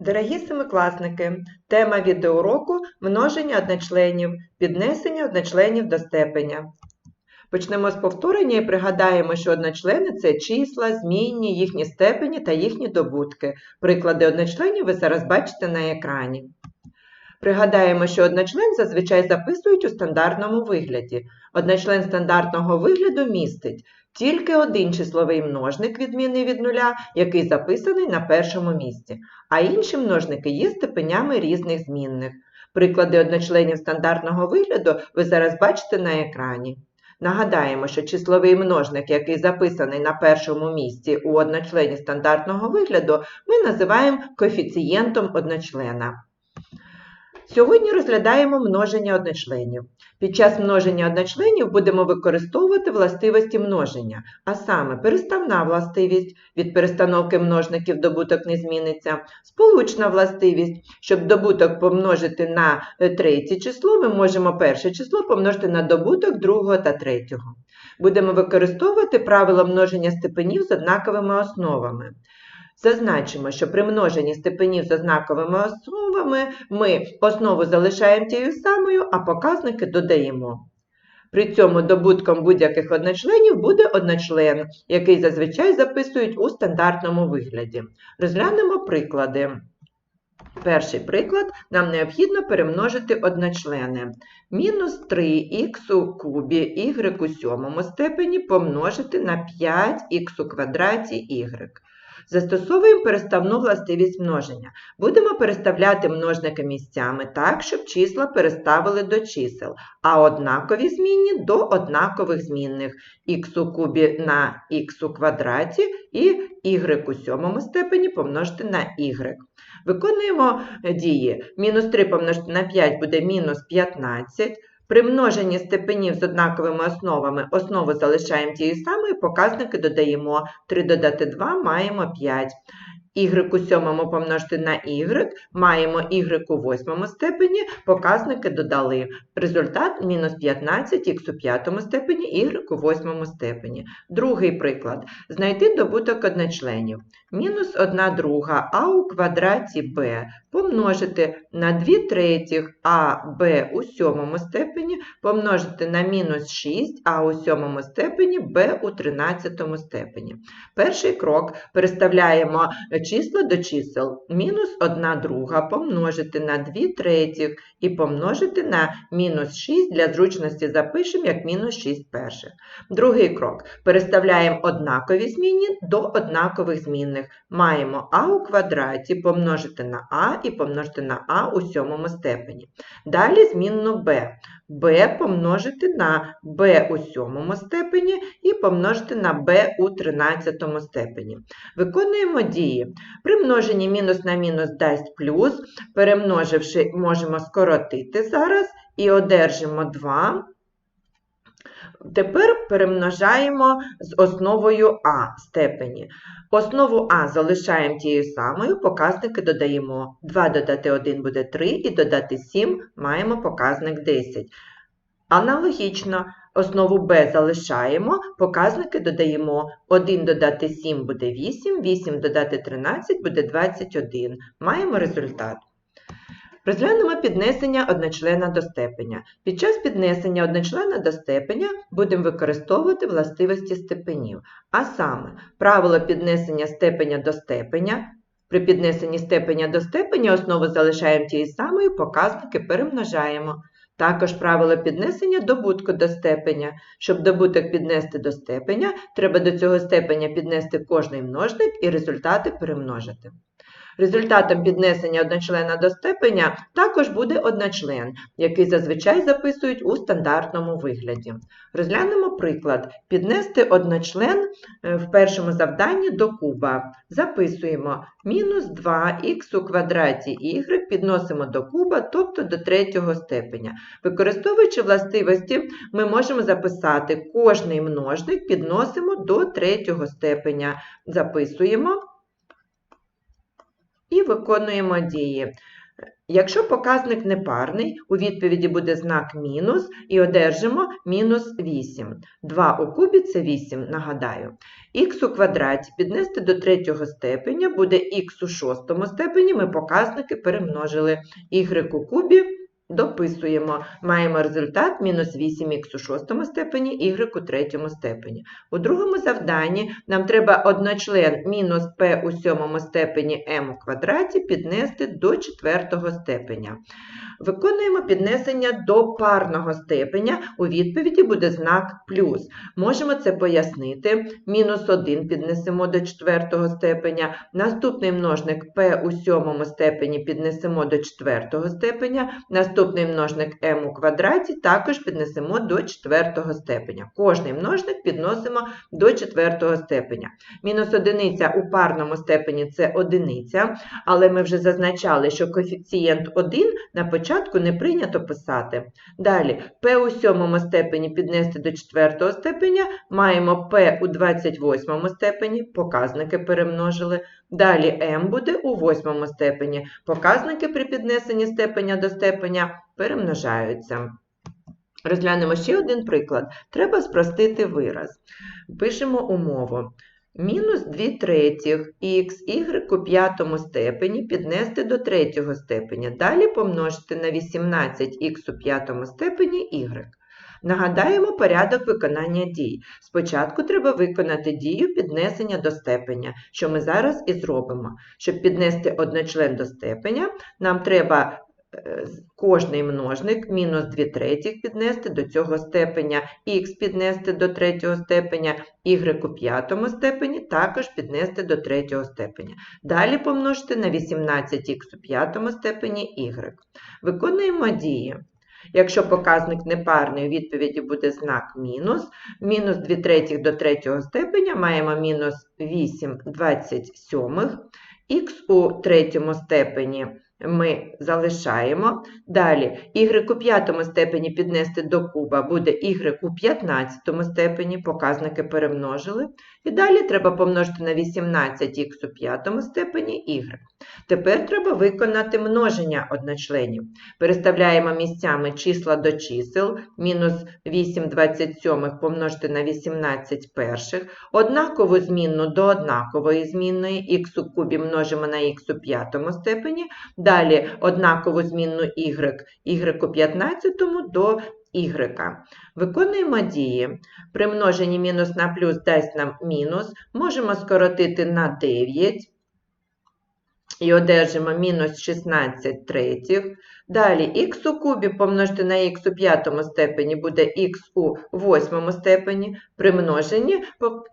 Дорогі семикласники, тема відеоуроку – множення одночленів, піднесення одночленів до степеня. Почнемо з повторення і пригадаємо, що одночлени – це числа, змінні, їхні степені та їхні добутки. Приклади одночленів ви зараз бачите на екрані. Пригадаємо, що одночлен зазвичай записують у стандартному вигляді. Одночлен стандартного вигляду містить тільки один числовий множник, відмінний від нуля, який записаний на першому місці, а інші множники є степенями різних змінних. Приклади одночленів стандартного вигляду ви зараз бачите на екрані. Нагадаємо, що числовий множник, який записаний на першому місці у одночлені стандартного вигляду, ми називаємо коефіцієнтом одночлена. Сьогодні розглядаємо множення одночленів. Під час множення одночленів будемо використовувати властивості множення, а саме переставна властивість, від перестановки множників добуток не зміниться, сполучна властивість, щоб добуток помножити на третє число, ми можемо перше число помножити на добуток другого та третього. Будемо використовувати правило множення степенів з однаковими основами. Зазначимо, що при множенні степенів з однаковими основами ми основу залишаємо тією самою, а показники додаємо. При цьому добутком будь-яких одночленів буде одночлен, який зазвичай записують у стандартному вигляді. Розглянемо приклади. Перший приклад нам необхідно перемножити одночлени. Мінус 3х у кубі у сьомому степені помножити на 5х у квадраті y. Застосовуємо переставну властивість множення. Будемо переставляти множники місцями так, щоб числа переставили до чисел, а однакові змінні до однакових змінних х у кубі на х у квадраті і y у сьомому степені помножити на y. Виконуємо дії. Мінус 3 помножити на 5 буде мінус 15. При множенні степенів з однаковими основами основу залишаємо тією самою, показники додаємо 3 додати 2, маємо 5. Y у сьомому помножити на y, маємо y у восьмому степені, показники додали. Результат мінус 15 х у п'ятому степені, y у восьмому степені. Другий приклад. Знайти добуток одночленів. Мінус 1 друга а у квадраті b помножити на 2 третіх а b у сьомому степені, помножити на мінус 6 а у сьомому степені b у тринадцятому степені. Перший крок переставляємо числа до чисел. Мінус 1 друга помножити на 2 третіх і помножити на мінус 6, для зручності запишемо як мінус 6 перших. Другий крок. Переставляємо однакові змінні до однакових змінних. Маємо а у квадраті помножити на а і помножити на а у сьомому степені. Далі змінну b. b помножити на b у сьомому степені і помножити на b у тринадцятому степені. Виконуємо дії. При множенні мінус на мінус дасть плюс, перемноживши, можемо скоротити зараз і одержимо 2. Тепер перемножаємо з основою А степені. Основу А залишаємо тією самою, показники додаємо. 2 додати 1 буде 3, і додати 7 маємо показник 10. Аналогічно, основу Б залишаємо, показники додаємо. 1 додати 7 буде 8, 8 додати 13 буде 21. Маємо результат. Розглянемо піднесення одночлена до степеня. Під час піднесення одночлена до степеня будемо використовувати властивості степенів. А саме, правило піднесення степеня до степеня. При піднесенні степеня до степеня основу залишаємо тією самою, показники перемножаємо. Також правило піднесення добутку до степеня. Щоб добуток піднести до степеня, треба до цього степеня піднести кожний множник і результати перемножити. Результатом піднесення одночлена до степеня також буде одночлен, який зазвичай записують у стандартному вигляді. Розглянемо приклад. Піднести одночлен е, в першому завданні до куба. Записуємо мінус 2х у квадраті y підносимо до куба, тобто до третього степеня. Використовуючи властивості, ми можемо записати кожний множник підносимо до третього степеня. Записуємо і виконуємо дії. Якщо показник непарний, у відповіді буде знак мінус і одержимо мінус 8. 2 у кубі це 8, нагадаю. Х у квадраті піднести до третього степеня буде х у шостому степені, ми показники перемножили. y у кубі дописуємо. Маємо результат мінус 8х у шостому степені, y у третьому степені. У другому завданні нам треба одночлен мінус p у сьомому степені m у квадраті піднести до четвертого степеня. Виконуємо піднесення до парного степеня, у відповіді буде знак плюс. Можемо це пояснити. Мінус 1 піднесемо до четвертого степеня, наступний множник p у сьомому степені піднесемо до четвертого степеня, наступний множник m у квадраті також піднесемо до четвертого степеня. Кожний множник підносимо до четвертого степеня. Мінус одиниця у парному степені це одиниця, але ми вже зазначали, що коефіцієнт 1 на початку початку не прийнято писати. Далі p у сьомому степені піднести до четвертого степеня, маємо p у 28 степені, показники перемножили. Далі m буде у восьмому степені. Показники при піднесенні степеня до степеня перемножаються. Розглянемо ще один приклад. Треба спростити вираз. Пишемо умову мінус 2 третіх х, у п'ятому степені піднести до третього степеня. Далі помножити на 18х у п'ятому степені y. Нагадаємо порядок виконання дій. Спочатку треба виконати дію піднесення до степеня, що ми зараз і зробимо. Щоб піднести одночлен до степеня, нам треба кожний множник мінус 2 третіх піднести до цього степеня, х піднести до третього степеня, y у п'ятому степені також піднести до третього степеня. Далі помножити на 18х у п'ятому степені y. Виконуємо дії. Якщо показник непарний, у відповіді буде знак мінус. Мінус 2 третіх до третього степеня маємо мінус 8 27, х у третьому степені ми залишаємо. Далі y у п'ятому степені піднести до куба буде y у 15 степені, показники перемножили. І далі треба помножити на 18х у п'ятому степені y. Тепер треба виконати множення одночленів. Переставляємо місцями числа до чисел, мінус 8 27 помножити на 18 перших, однакову змінну до однакової змінної, х у кубі множимо на х у п'ятому степені, далі однакову змінну y, y у 15 до y. Виконуємо дії. При множенні мінус на плюс дасть нам мінус, можемо скоротити на 9 і одержимо мінус 16 третіх. Далі х у кубі помножити на х у п'ятому степені буде х у восьмому степені. При множенні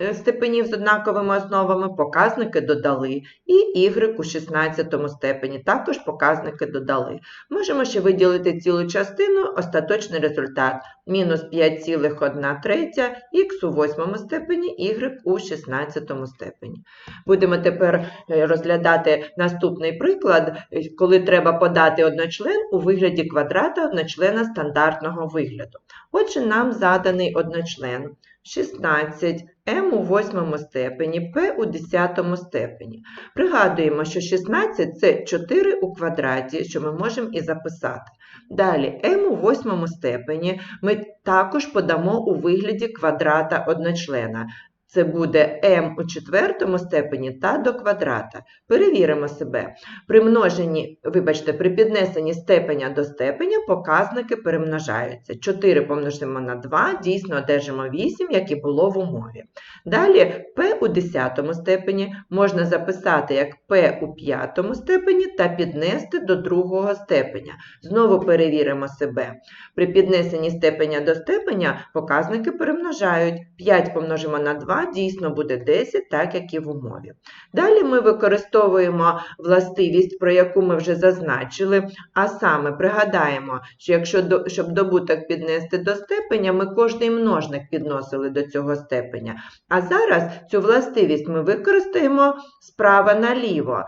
е, степенів з однаковими основами показники додали. І у 16 степені також показники додали. Можемо ще виділити цілу частину, остаточний результат мінус 5,1 третя, х у восьмому степені, y у 16 степені. Будемо тепер е, розглядати наступний приклад, е, коли треба подати одночлен у вигляді квадрата одночлена стандартного вигляду. Отже, нам заданий одночлен 16 m у восьмому степені, p у десятому степені. Пригадуємо, що 16 це 4 у квадраті, що ми можемо і записати. Далі m у восьмому степені ми також подамо у вигляді квадрата одночлена. Це буде m у четвертому степені та до квадрата. Перевіримо себе. При множенні, вибачте, при піднесенні степеня до степеня показники перемножаються. 4 помножимо на 2, дійсно одержимо 8, як і було в умові. Далі p у 10 степені можна записати як p у п'ятому степені та піднести до другого степеня. Знову перевіримо себе. При піднесенні степеня до степеня показники перемножають. 5 помножимо на 2 дійсно буде 10, так як і в умові. Далі ми використовуємо властивість, про яку ми вже зазначили, а саме пригадаємо, що якщо щоб добуток піднести до степеня, ми кожний множник підносили до цього степеня. А зараз цю властивість ми використаємо справа наліво.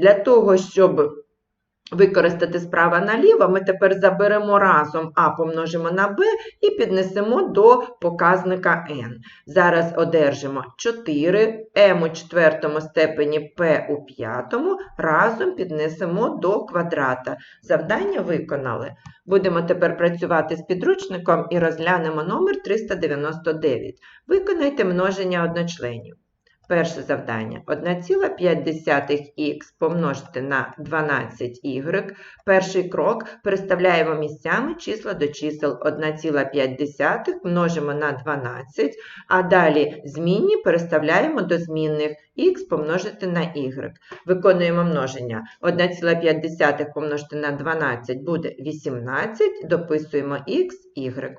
Для того, щоб використати справа наліво, ми тепер заберемо разом а помножимо на b і піднесемо до показника n. Зараз одержимо 4 m у четвертому степені p у п'ятому, разом піднесемо до квадрата. Завдання виконали. Будемо тепер працювати з підручником і розглянемо номер 399. Виконайте множення одночленів. Перше завдання. 1,5х помножити на 12y. Перший крок переставляємо місцями числа до чисел 1,5 множимо на 12, а далі змінні переставляємо до змінних х помножити на y. Виконуємо множення. 1,5 помножити на 12 буде 18, дописуємо х, y.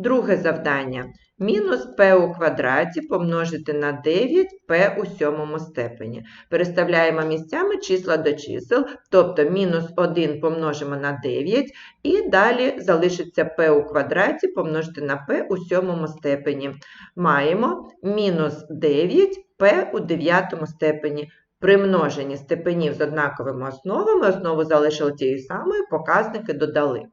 Друге завдання. Мінус p у квадраті помножити на 9p у сьомому степені. Переставляємо місцями числа до чисел, тобто мінус 1 помножимо на 9, і далі залишиться p у квадраті помножити на p у сьомому степені. Маємо мінус 9p у дев'ятому степені. При множенні степенів з однаковими основами основу залишили тією самою, показники додали.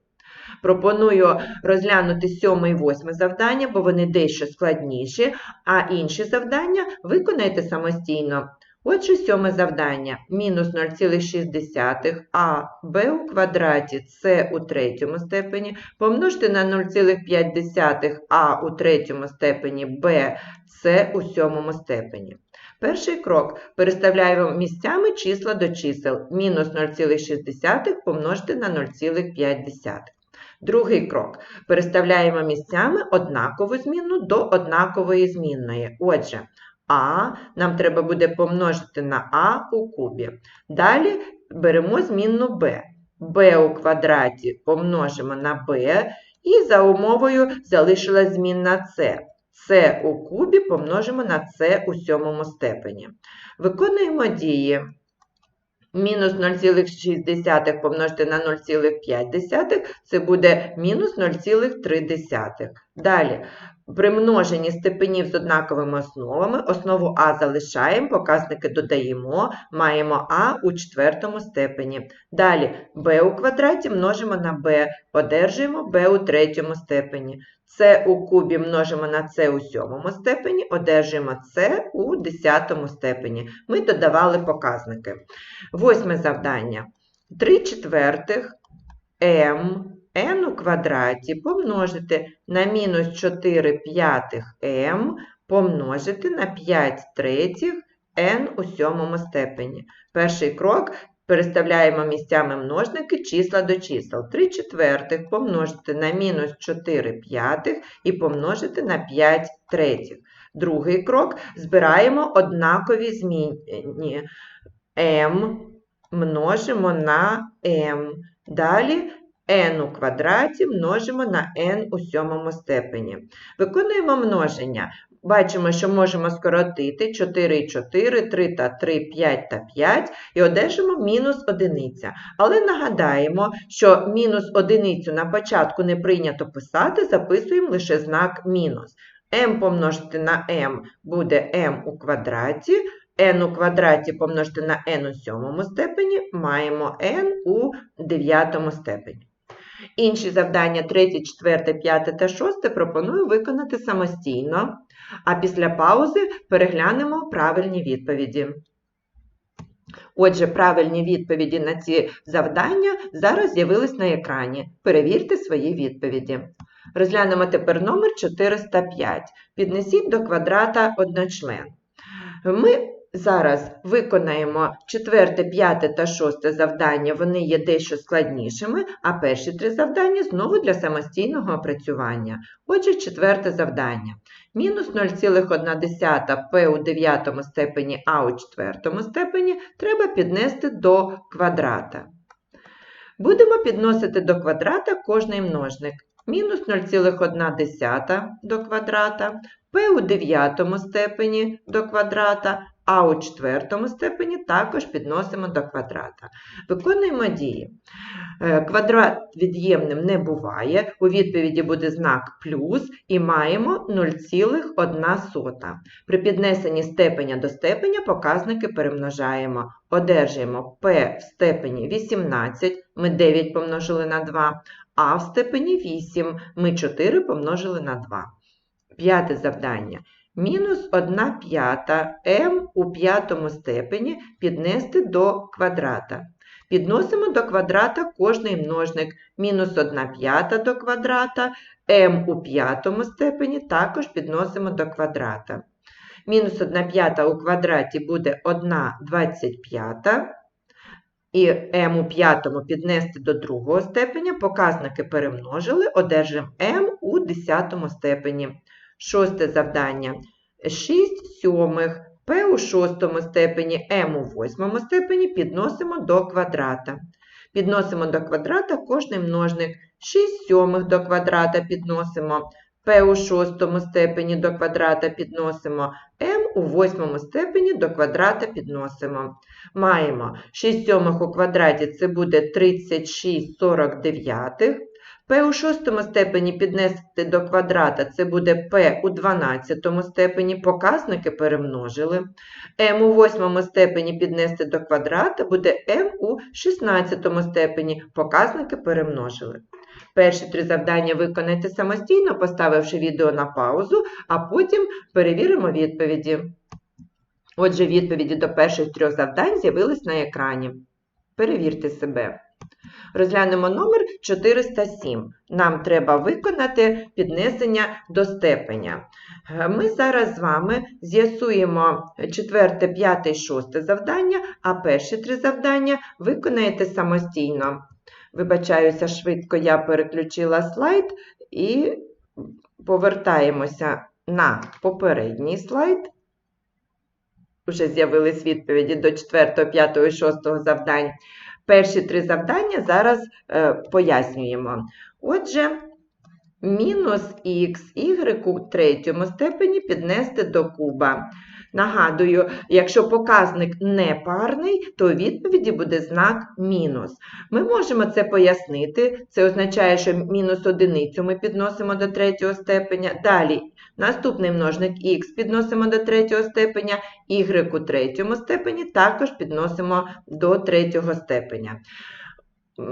Пропоную розглянути сьоме і восьме завдання, бо вони дещо складніші, а інші завдання виконайте самостійно. Отже, сьоме завдання. Мінус 0,6 а b у квадраті c у третьому степені, помножити на 0,5 а у третьому степені b c у сьомому степені. Перший крок. Переставляємо місцями числа до чисел. Мінус 0,6 помножити на 0,5. Другий крок. Переставляємо місцями однакову змінну до однакової змінної. Отже, А нам треба буде помножити на А у кубі. Далі беремо змінну Б. Б у квадраті помножимо на Б, і за умовою залишилась змінна С. С у кубі помножимо на С у сьомому степені. Виконуємо дії. Мінус 0,6 помножити на 0,5 це буде мінус 0,3. Далі, при множенні степенів з однаковими основами, основу А залишаємо, показники додаємо, маємо А у четвертому степені. Далі b у квадраті множимо на b, одержуємо b у третьому степені. С у кубі множимо на С у сьомому степені, одержуємо С у десятому степені. Ми додавали показники. Восьме завдання. 3 четвертих m n у квадраті помножити на мінус 4 п'ятих m помножити на 5 третіх n у сьомому степені. Перший крок Переставляємо місцями множники числа до чисел. 3 четвертих помножити на мінус 4 п'ятих і помножити на 5 третіх. Другий крок збираємо однакові змінні m множимо на m. Далі n у квадраті множимо на n у сьомому степені. Виконуємо множення. Бачимо, що можемо скоротити 4 і 4, 3 та 3, 5 та 5 і одержимо мінус одиниця. Але нагадаємо, що мінус одиницю на початку не прийнято писати, записуємо лише знак мінус. m помножити на m буде m у квадраті, n у квадраті помножити на n у сьомому степені, маємо n у дев'ятому степені. Інші завдання 3, 4, 5 та 6 пропоную виконати самостійно. А після паузи переглянемо правильні відповіді. Отже, правильні відповіді на ці завдання зараз з'явились на екрані. Перевірте свої відповіді. Розглянемо тепер номер 405. Піднесіть до квадрата одночлен. Ми Зараз виконаємо четверте, п'яте та шосте завдання, вони є дещо складнішими, а перші три завдання знову для самостійного опрацювання. Отже, четверте завдання. Мінус 0,1 p у дев'ятому степені а у четвертому степені треба піднести до квадрата. Будемо підносити до квадрата кожний множник. Мінус 0,1 до квадрата, p у дев'ятому степені до квадрата, а у четвертому степені також підносимо до квадрата. Виконуємо дії. Е, Квадрат від'ємним не буває, у відповіді буде знак плюс і маємо 0,1. При піднесенні степеня до степеня показники перемножаємо. Одержуємо p в степені 18, ми 9 помножили на 2, а в степені 8 ми 4 помножили на 2. П'яте завдання. Мінус 1 п'ята m у п'ятому степені піднести до квадрата. Підносимо до квадрата кожний множник. Мінус 1 п'ята до квадрата, m у п'ятому степені також підносимо до квадрата. Мінус 1 п'ята у квадраті буде 1 25. І m у п'ятому піднести до другого степеня, показники перемножили, одержимо m у десятому степені. Шосте завдання. 6 сьомих p у шостому степені, m у восьмому степені підносимо до квадрата. Підносимо до квадрата кожний множник. 6 сьомих до квадрата підносимо, p у шостому степені до квадрата підносимо, m у восьмому степені до квадрата підносимо. Маємо 6 сьомих у квадраті це буде 36 49. P у шостому степені піднести до квадрата це буде P у 12 степені, показники перемножили. m у восьмому степені піднести до квадрата буде m у 16 степені, показники перемножили. Перші три завдання виконайте самостійно, поставивши відео на паузу, а потім перевіримо відповіді. Отже, відповіді до перших трьох завдань з'явились на екрані. Перевірте себе. Розглянемо номер 407. Нам треба виконати піднесення до степеня. Е, Ми зараз з вами з'ясуємо 4, 5, 6 завдання, а перші три завдання виконаєте самостійно. Вибачаюся, швидко я переключила слайд і повертаємося на попередній слайд. Вже з'явились відповіді до 4, 5 і 6 завдань. Перші три завдання зараз е, пояснюємо. Отже, мінус х у третьому степені піднести до куба. Нагадую, якщо показник не парний, то у відповіді буде знак мінус. Ми можемо це пояснити. Це означає, що мінус одиницю ми підносимо до третього степеня. Далі наступний множник х підносимо до третього степеня, y у третьому степені також підносимо до третього степеня.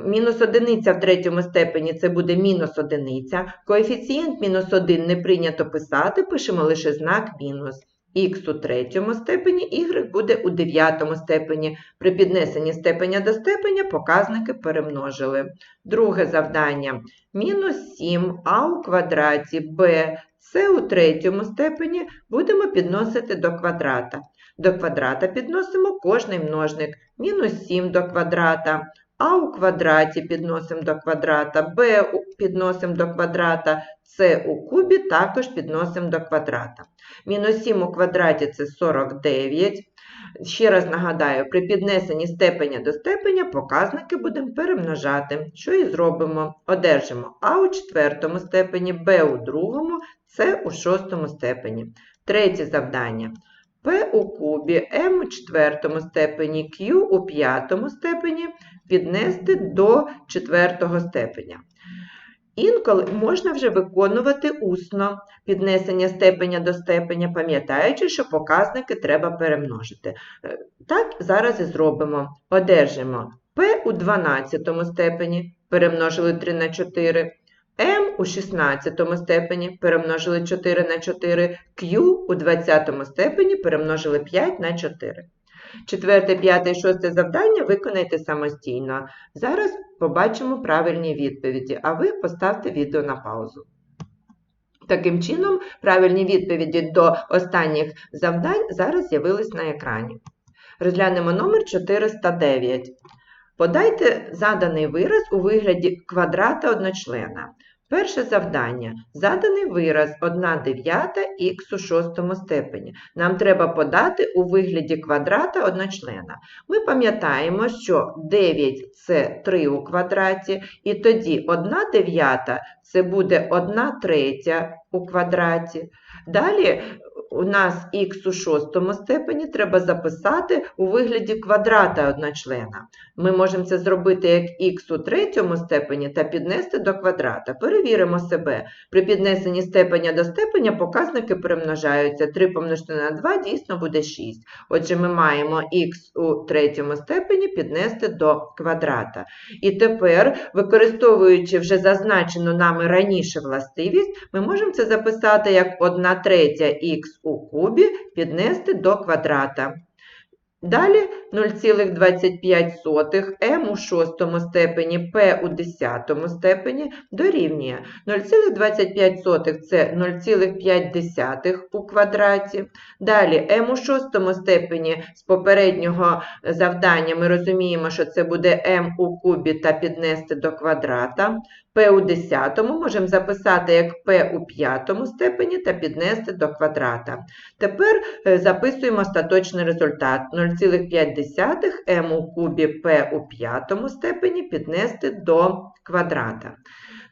Мінус одиниця в третьому степені це буде мінус одиниця. Коефіцієнт мінус 1 не прийнято писати, пишемо лише знак мінус. Х у третьому степені, y буде у дев'ятому степені. При піднесенні степеня до степеня показники перемножили. Друге завдання. Мінус 7 а у квадраті b це у третьому степені будемо підносити до квадрата. До квадрата підносимо кожний множник. Мінус 7 до квадрата. А у квадраті підносимо до квадрата, Б підносимо до квадрата, С у кубі також підносимо до квадрата. Мінус 7 у квадраті це 49. Ще раз нагадаю, при піднесенні степеня до степеня показники будемо перемножати. Що і зробимо? Одержимо А у четвертому степені, Б у другому, С у шостому степені. Третє завдання. P у кубі, m у четвертому степені, Q у п'ятому степені піднести до четвертого степеня. Інколи можна вже виконувати усно піднесення степеня до степеня, пам'ятаючи, що показники треба перемножити. Е, так, зараз і зробимо. Одержимо P у 12 степені, перемножили 3 на 4, m у 16 степені перемножили 4 на 4, Q у 20 степені перемножили 5 на 4. Четверте, п'яте і шосте завдання виконайте самостійно. Зараз побачимо правильні відповіді, а ви поставте відео на паузу. Таким чином, правильні відповіді до останніх завдань зараз з'явились на екрані. Розглянемо номер 409. Подайте заданий вираз у вигляді квадрата одночлена. Перше завдання. Заданий вираз 1 дев'ята х у шостому степені. Нам треба подати у вигляді квадрата одночлена. Ми пам'ятаємо, що 9 це 3 у квадраті, і тоді 1 дев'ята це буде 1 третя у квадраті. Далі у нас х у шостому степені треба записати у вигляді квадрата одночлена. Ми можемо це зробити як х у третьому степені та піднести до квадрата. Перевіримо себе. При піднесенні степеня до степеня показники перемножаються. 3 помножити на 2 дійсно буде 6. Отже, ми маємо х у третьому степені піднести до квадрата. І тепер, використовуючи вже зазначену нами раніше властивість, ми можемо це записати як 1 третя х у кубі піднести до квадрата. Далі 0,25 m у шостому степені, p у десятому степені дорівнює 0,25 це 0,5 у квадраті. Далі m у шостому степені з попереднього завдання ми розуміємо, що це буде m у кубі та піднести до квадрата. p у десятому можемо записати як p у п'ятому степені та піднести до квадрата. Тепер е, записуємо остаточний результат 0,5 m у кубі p у п'ятому степені піднести до квадрата.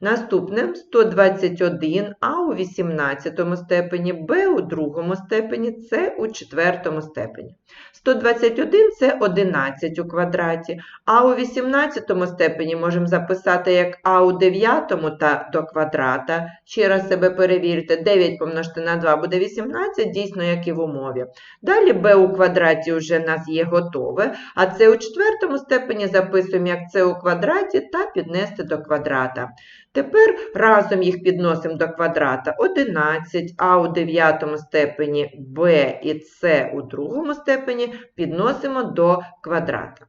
Наступне 121 а у 18 степені, b у другому степені, c у четвертому степені. 121 це 11 у квадраті, а у 18 степені можемо записати як а у 9 та до квадрата. Ще раз себе перевірте, 9 помножити на 2 буде 18, дійсно, як і в умові. Далі b у квадраті вже в нас є готове, а це у четвертому степені записуємо як це у квадраті та піднести до квадрата. Тепер разом їх підносимо до квадрата 11, а у дев'ятому степені b і c у другому степені підносимо до квадрата.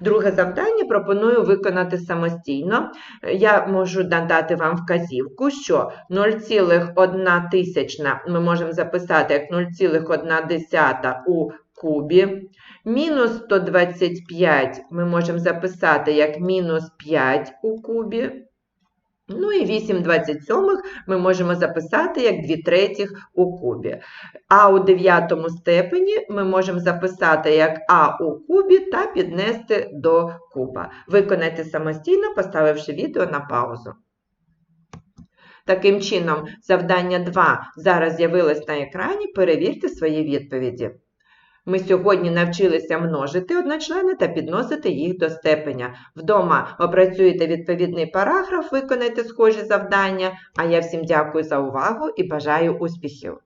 Друге завдання пропоную виконати самостійно. Я можу надати вам вказівку, що 0,1 тисячна ми можемо записати як 0,1 у кубі. Мінус 125 ми можемо записати як мінус 5 у кубі. Ну і 8 27 ми можемо записати як 2 третіх у кубі. А у дев'ятому степені ми можемо записати як А у кубі та піднести до куба. Виконайте самостійно, поставивши відео на паузу. Таким чином, завдання 2 зараз з'явилось на екрані. Перевірте свої відповіді. Ми сьогодні навчилися множити одночлени та підносити їх до степеня. Вдома опрацюєте відповідний параграф, виконайте схожі завдання. А я всім дякую за увагу і бажаю успіхів!